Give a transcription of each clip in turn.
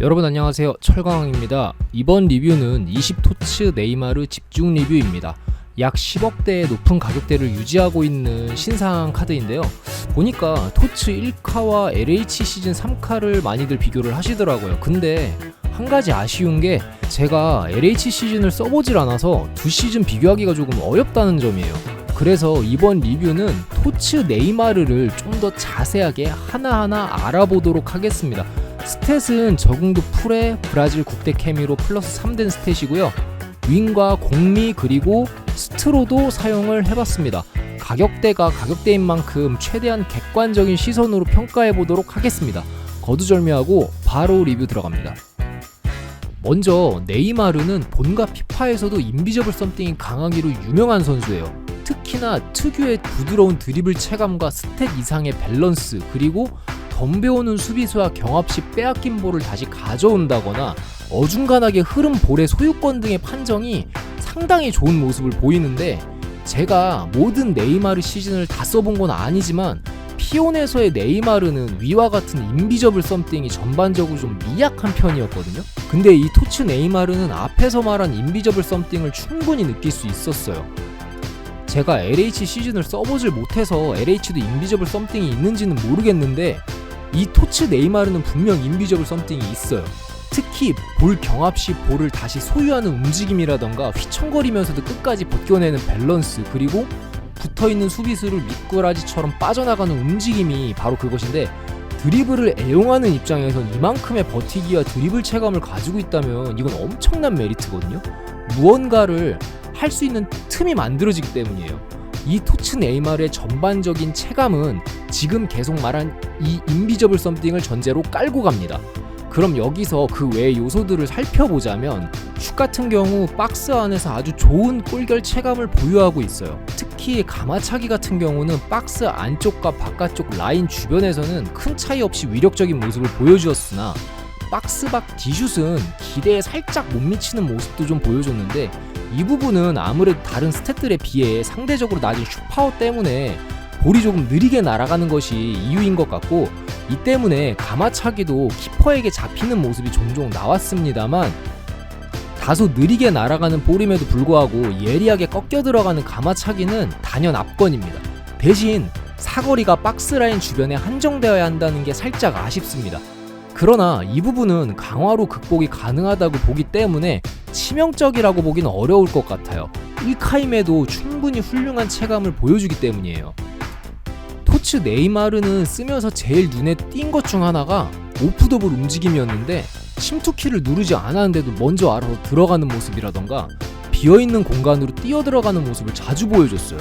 여러분 안녕하세요. 철강왕입니다. 이번 리뷰는 20토츠 네이마르 집중 리뷰입니다. 약 10억대의 높은 가격대를 유지하고 있는 신상 카드인데요. 보니까 토츠 1카와 LH 시즌 3카를 많이들 비교를 하시더라고요. 근데 한 가지 아쉬운 게 제가 LH 시즌을 써보질 않아서 두 시즌 비교하기가 조금 어렵다는 점이에요. 그래서 이번 리뷰는 토츠 네이마르를 좀 더 자세하게 하나하나 알아보도록 하겠습니다 스탯은 적응도 풀에 브라질 국대 케미로 플러스 3된 스탯이고요. 윙과 공미 그리고 스트로도 사용을 해봤습니다. 가격대가 가격대인 만큼 최대한 객관적인 시선으로 평가해 보도록 하겠습니다. 거두절미하고 바로 리뷰 들어갑니다. 먼저 네이마르는 본가 피파에서도 인비저블 썸띵이 강하기로 유명한 선수예요. 특히나 특유의 부드러운 드리블 체감과 스탯 이상의 밸런스 그리고 덤벼오는 수비수와 경합 시 빼앗긴 볼을 다시 가져온다거나 어중간하게 흐름 볼의 소유권 등의 판정이 상당히 좋은 모습을 보이는데 제가 모든 네이마르 시즌을 다 써본 건 아니지만 피온에서의 네이마르는 위와 같은 인비저블 썸띵이 전반적으로 좀 미약한 편이었거든요. 근데 이 토츠 네이마르는 앞에서 말한 인비저블 썸띵을 충분히 느낄 수 있었어요. 제가 LH 시즌을 써보질 못해서 LH도 인비저블 썸띵이 있는지는 모르겠는데 이 토츠 네이마르는 분명 인비저블 썸띵이 있어요. 특히 볼 경합 시 볼을 다시 소유하는 움직임이라던가 휘청거리면서도 끝까지 벗겨내는 밸런스 그리고 붙어있는 수비수를 미꾸라지처럼 빠져나가는 움직임이 바로 그것인데 드리블을 애용하는 입장에선 이만큼의 버티기와 드리블 체감을 가지고 있다면 이건 엄청난 메리트거든요. 무언가를 할 수 있는 틈이 만들어지기 때문이에요. 이 토츠 네이마르의 전반적인 체감은 지금 계속 말한 이 인비저블 썸띵을 전제로 깔고 갑니다. 그럼 여기서 그 외의 요소들을 살펴보자면 슛 같은 경우 박스 안에서 아주 좋은 골결 체감을 보유하고 있어요. 특히 가마차기 같은 경우는 박스 안쪽과 바깥쪽 라인 주변에서는 큰 차이 없이 위력적인 모습을 보여주었으나 박스 밖 디슛은 기대에 살짝 못 미치는 모습도 좀 보여줬는데 이 부분은 아무래도 다른 스탯들에 비해 상대적으로 낮은 슈파워 때문에 볼이 조금 느리게 날아가는 것이 이유인 것 같고 이 때문에 가마차기도 키퍼에게 잡히는 모습이 종종 나왔습니다만 다소 느리게 날아가는 볼임에도 불구하고 예리하게 꺾여 들어가는 가마차기는 단연 압권입니다. 대신 사거리가 박스라인 주변에 한정되어야 한다는 게 살짝 아쉽습니다. 그러나 이 부분은 강화로 극복이 가능하다고 보기 때문에 치명적이라고 보기는 어려울 것 같아요. 1카임에도 충분히 훌륭한 체감을 보여주기 때문이에요. 토츠 네이마르는 쓰면서 제일 눈에 띈 것 중 하나가 오프더블 움직임이었는데 침투키를 누르지 않았는데도 먼저 알아서 들어가는 모습이라던가 비어있는 공간으로 뛰어 들어가는 모습을 자주 보여줬어요.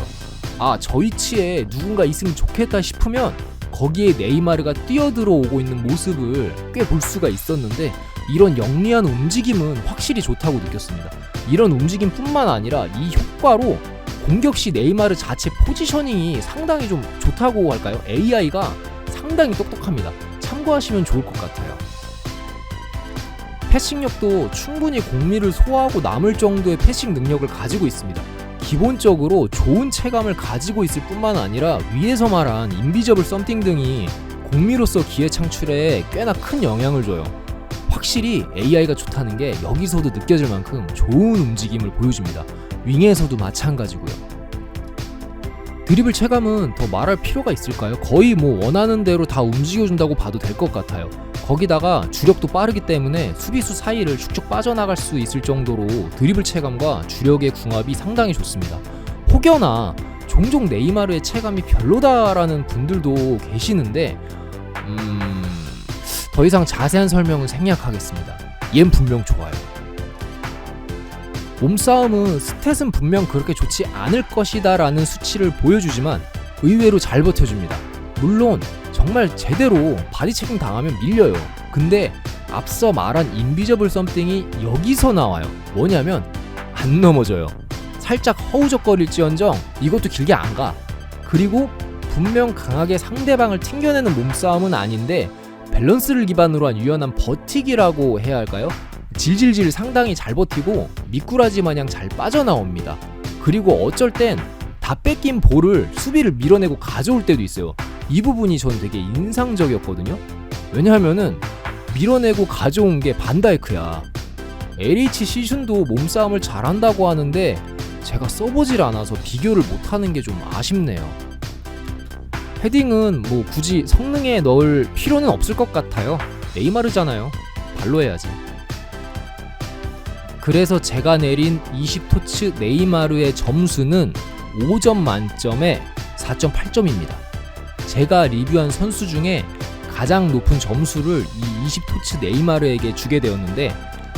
아, 저 위치에 누군가 있으면 좋겠다 싶으면 거기에 네이마르가 뛰어들어오고 있는 모습을 꽤 볼 수가 있었는데 이런 영리한 움직임은 확실히 좋다고 느꼈습니다. 이런 움직임뿐만 아니라 이 효과로 공격 시 네이마르 자체 포지셔닝이 상당히 좀 좋다고 할까요? AI가 상당히 똑똑합니다. 참고하시면 좋을 것 같아요. 패싱력도 충분히 공미를 소화하고 남을 정도의 패싱 능력을 가지고 있습니다. 기본적으로 좋은 체감을 가지고 있을 뿐만 아니라 위에서 말한 인비저블 썸띵 등이 공미로서 기회 창출에 꽤나 큰 영향을 줘요. 확실히 AI가 좋다는 게 여기서도 느껴질 만큼 좋은 움직임을 보여줍니다. 윙에서도 마찬가지고요. 드리블 체감은 더 말할 필요가 있을까요? 거의 뭐 원하는 대로 다 움직여준다고 봐도 될 것 같아요. 거기다가 주력도 빠르기 때문에 수비수 사이를 축축 빠져나갈 수 있을 정도로 드리블 체감과 주력의 궁합이 상당히 좋습니다. 혹여나 종종 네이마르의 체감이 별로다라는 분들도 계시는데 음... 더 이상 자세한 설명은 생략하겠습니다. 얜 분명 좋아요. 몸싸움은 스탯은 분명 그렇게 좋지 않을 것이다 라는 수치를 보여주지만 의외로 잘 버텨줍니다. 물론 정말 제대로 바디 체킹 당하면 밀려요. 근데 앞서 말한 인비저블 썸띵이 여기서 나와요. 뭐냐면 안 넘어져요. 살짝 허우적거릴지언정 이것도 길게 안 가. 그리고 분명 강하게 상대방을 튕겨내는 몸싸움은 아닌데 밸런스를 기반으로 한 유연한 버티기라고 해야 할까요? 질질질 상당히 잘 버티고 미꾸라지 마냥 잘 빠져나옵니다. 그리고 어쩔 땐 다 뺏긴 볼을 수비를 밀어내고 가져올 때도 있어요. 이 부분이 저는 되게 인상적이었거든요. 왜냐하면은 밀어내고 가져온 게 반다이크야. LH 시즌도 몸싸움을 잘한다고 하는데 제가 써보질 않아서 비교를 못하는 게 좀 아쉽네요. 헤딩은 뭐 굳이 성능에 넣을 필요는 없을 것 같아요. 네이마르잖아요. 발로 해야지. 그래서 제가 내린 20토츠 네이마르의 점수는 5점 만점에 4.8점입니다. 제가 리뷰한 선수 중에 가장 높은 점수를 이 20토츠 네이마르에게 주게 되었는데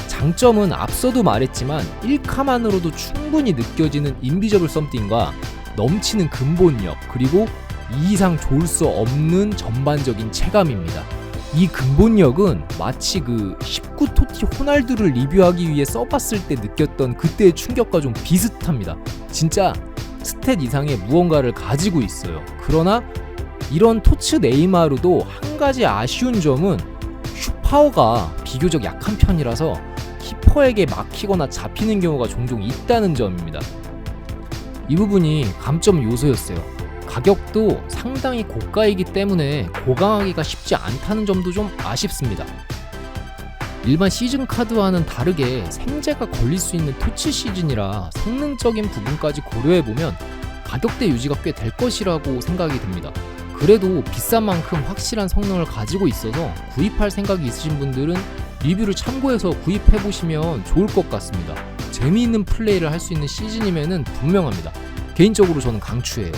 장점은 앞서도 말했지만 1카만으로도 충분히 느껴지는 인비저블 썸띵과 넘치는 근본력 그리고 이 이상 좋을 수 없는 전반적인 체감입니다. 이 근본력은 마치 그 19토티 호날두를 리뷰하기 위해 써봤을 때 느꼈던 그때의 충격과 좀 비슷합니다. 진짜 스탯 이상의 무언가를 가지고 있어요. 그러나 이런 토츠 네이마르도 한 가지 아쉬운 점은 슈파워가 비교적 약한 편이라서 키퍼에게 막히거나 잡히는 경우가 종종 있다는 점입니다. 이 부분이 감점 요소였어요. 가격도 상당히 고가이기 때문에 고강하기가 쉽지 않다는 점도 좀 아쉽습니다. 일반 시즌 카드와는 다르게 생제가 걸릴 수 있는 토치 시즌이라 성능적인 부분까지 고려해보면 가격대 유지가 꽤 될 것이라고 생각이 듭니다. 그래도 비싼 만큼 확실한 성능을 가지고 있어서 구입할 생각이 있으신 분들은 리뷰를 참고해서 구입해보시면 좋을 것 같습니다. 재미있는 플레이를 할 수 있는 시즌이면 분명합니다. 개인적으로 저는 강추해요.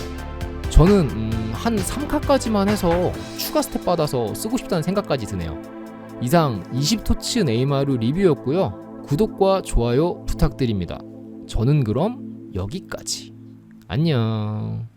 저는 음, 한 3카까지만 해서 추가 스텝 받아서 쓰고 싶다는 생각까지 드네요. 이상 20토츠 네이마르 리뷰였고요. 구독과 좋아요 부탁드립니다. 저는 그럼 여기까지. 안녕.